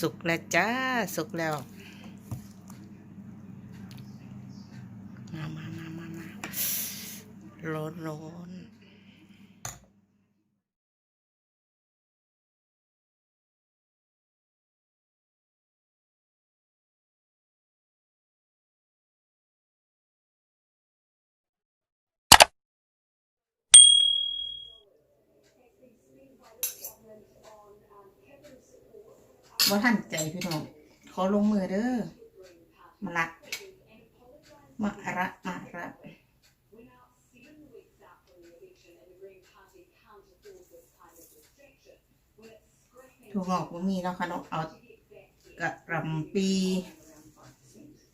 สุกแล้วจ้า สุกแล้ว มามามามามาร้อนร้อน บ่ทันใจพี่น้องขอลงมือเด้อมาละมาระมาระถั่วงอกบ่มีแล้วค่ะเนาะเอากระหลำปี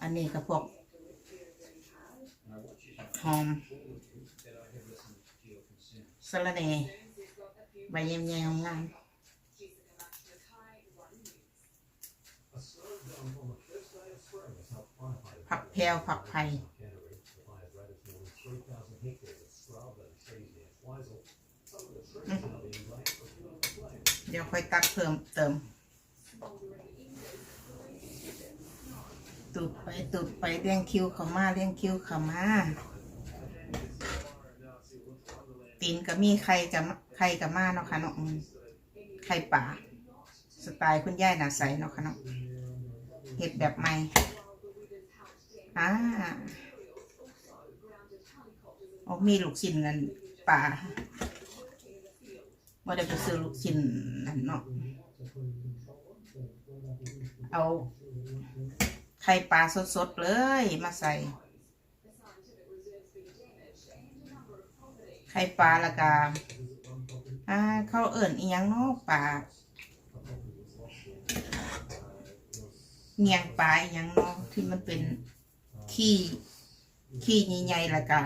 อันนี้กับพวกหอมสะระแหน่ใบแยมๆงาม พรวผักไผ่เดี๋ยวค่อยตักเพิ่มเติม ตุดไปตุดไปเลี้ยงคิวเขามาเลี้ยงคิวเขามาตีนก็มีใครกับใครกับมาเนาะค่ะเนาะอืมไข่ป่า สไตล์คุณย่ายหนาใสเนาะค่ะเนาะเห็ดแบบใหม่ อ่าโอ้มีลูกชิ้นนั่นป่าว่าได้ไปซื้อลูกชิ้นนั่นเนาะ เอาไข่ปลาสดๆเลยมาใส่ ไข่ปลาละกาอ่าเขาเอิ่นอียงเนาะปลาเนียงปลาอียงเนาะที่มันเป็น ขี้ขี้ใหญ่ๆและกา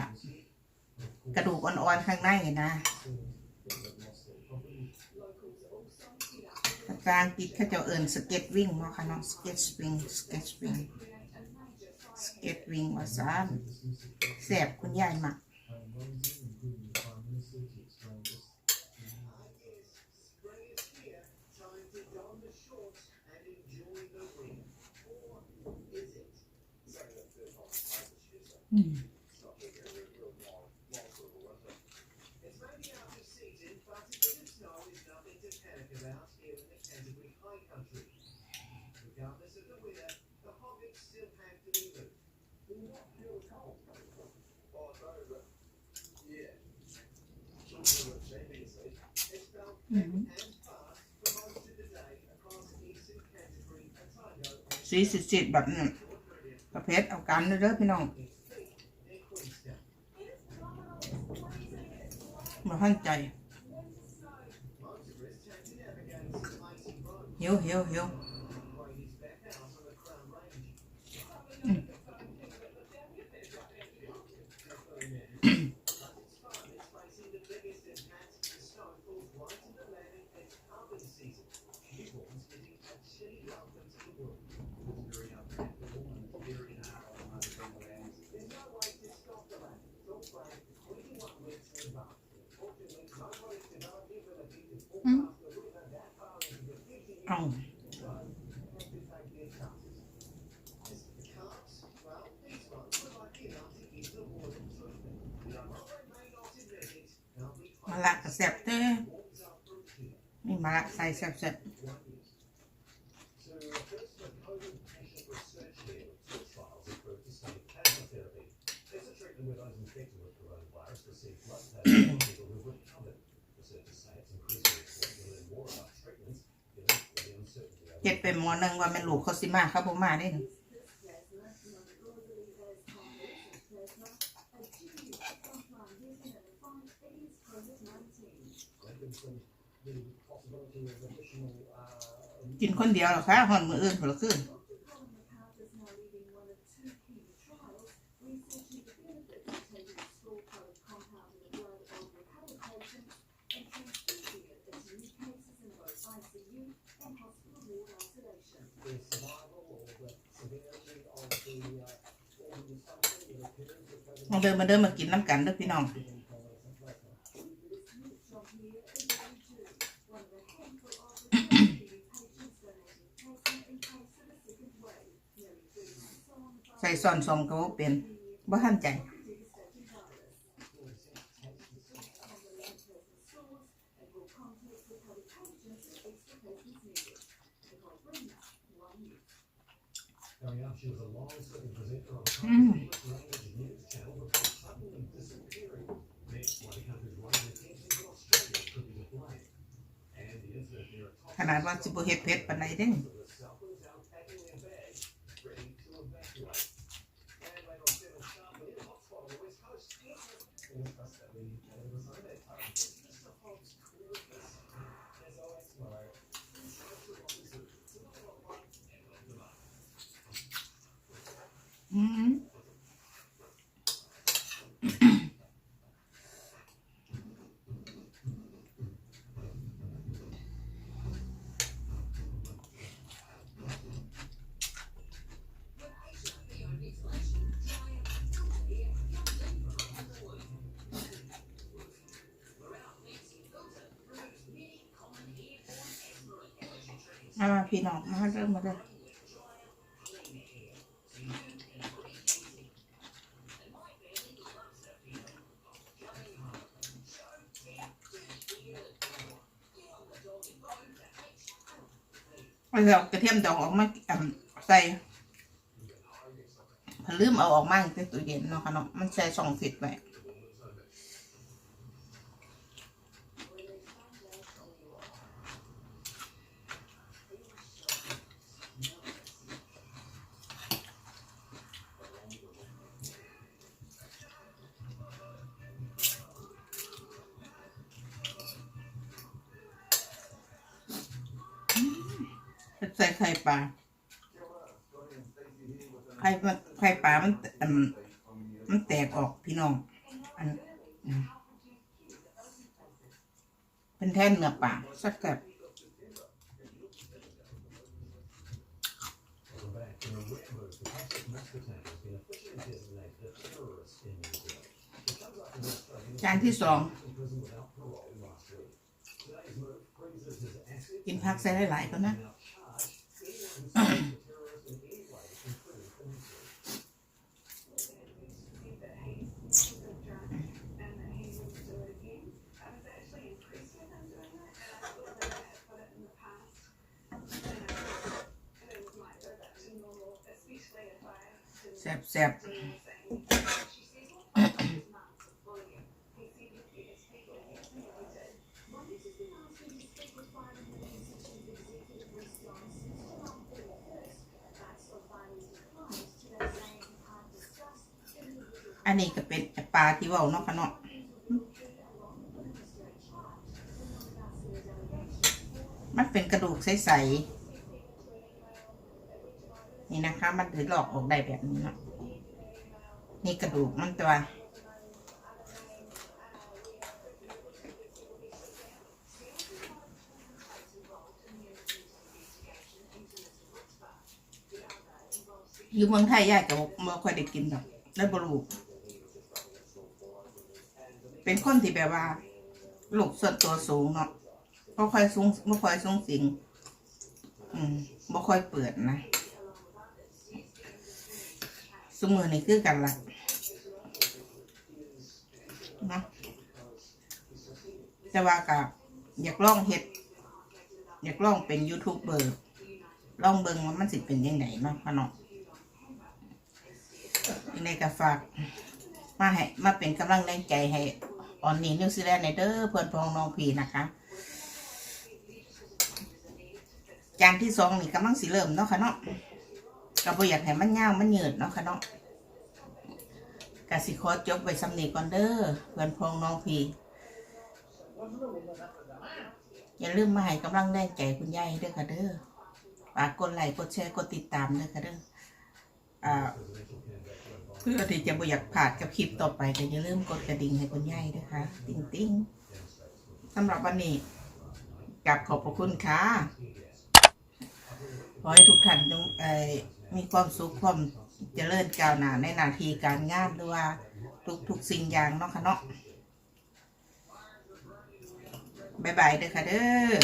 กระดูกอ่อนๆข้างในนะภาษางติดข้าจะเอิญสเก็ตวิ่งมาค่ะน้องสเก็ตวิ่งสเก็ตวิ่งสเก็ตวิ่งว่าซานแสบคุณยายมัก อืมอืม สีสิดๆแบบนี้ประเภทเอากันเด้อพี่น้องมาหันใจหิวหิวหิวอืมอืม เอามาละแซ่บเด้อนี่มาละใส่แซ่บๆเจ็ดเป็น หมอหนึ่งว่าแม่นลูกเขาสิมาเขาบ่มาได้หนึ่กินคนเดียวหรอคะหอนมืออื่นคนละค มาเดินมาเดินมากินน้ำกันเด้อพี่น้องใส่ซอนซอมก็เป็นบ่ห้ามใจ อืมขนาดว่าสิบ่เฮ็ดเผ็ดปานใดเด้ อืมเอามาพี่น้องมาเริ่มมาเลย เอาเอากระเทียมดองออกมาใส่พอลืมเอาออกมาในตู้เย็นเนาะค่ะเนาะมันใส่สองฟิตไว้ ส่ไข่ปลาไข่มันไข่ปลามันอันมันแตกออกพี่น้องอันเป็นแท่นเนื้อปลาสักแบบจานที่สอง กินผักใส่หลายๆก็นะ แซ่บแซ่บอันนี้ก็เป็นปลาที่ว่าเนาะค่ะเนาะมันเป็นกระดูกใสๆ นี่นะคะ มันถือหลอกออกได้แบบนี้เนาะนี่กระดูกมันตัว อยู่เมืองไทยยายก็บ่ค่อยได้กินดอกแล้วบรูเป็นคนที่แบบว่าลูกส่วนตัวสูงเนาะบ่ค่อยสูงบ่ค่อยสูงสิง อืมบ่ค่อยเปิดนะ สมือนี่คือกันละนะแต่ว่ากับอยากลองเฮ็ด อยากลองเป็นยูทูบเบอร์ลองเบิ่งว่ามันสิเป็นยังไงเนาะพ่อเนาะในกระฝาก มาให้มาเป็นกำลังแรงใจให้ออนนี่นิวซีแลนด์ในเด้อเพื่อนพ้องน้องพีนะคะ จานที่สองนี่กำลังสิเริ่มเนาะค่ะเนาะ ก็บ่อยากให้มันยาวมันยืดเนาะค่ะเนาะกสิขอจบไว้สำนีก่อนเด้อเพื่อนพงน้องพีอย่าลืมมาให้กำลังแรงใจคุณยายเด้อค่ะเด้อฝากกดไลค์กดแชร์กดติดตามเด้อค่ะเด้ออ่าเพื่อที่จะบ่อยากผ่านกับคลิปต่อไปก็อย่าลืมกดกระดิ่งให้คุณยายด้วยค่ะ ติ๊งติ๊งสำหรับวันนี้กลับขอบพระคุณค่ะ ขอให้ทุกท่านจงเอ่อ มีความสุขความเจริญก้าวหน้าในหน้าที่การงานหรือว่าทุกทุกสิ่งอย่างเนาะค่ะเนาะบายบายเด้อค่ะเด้อ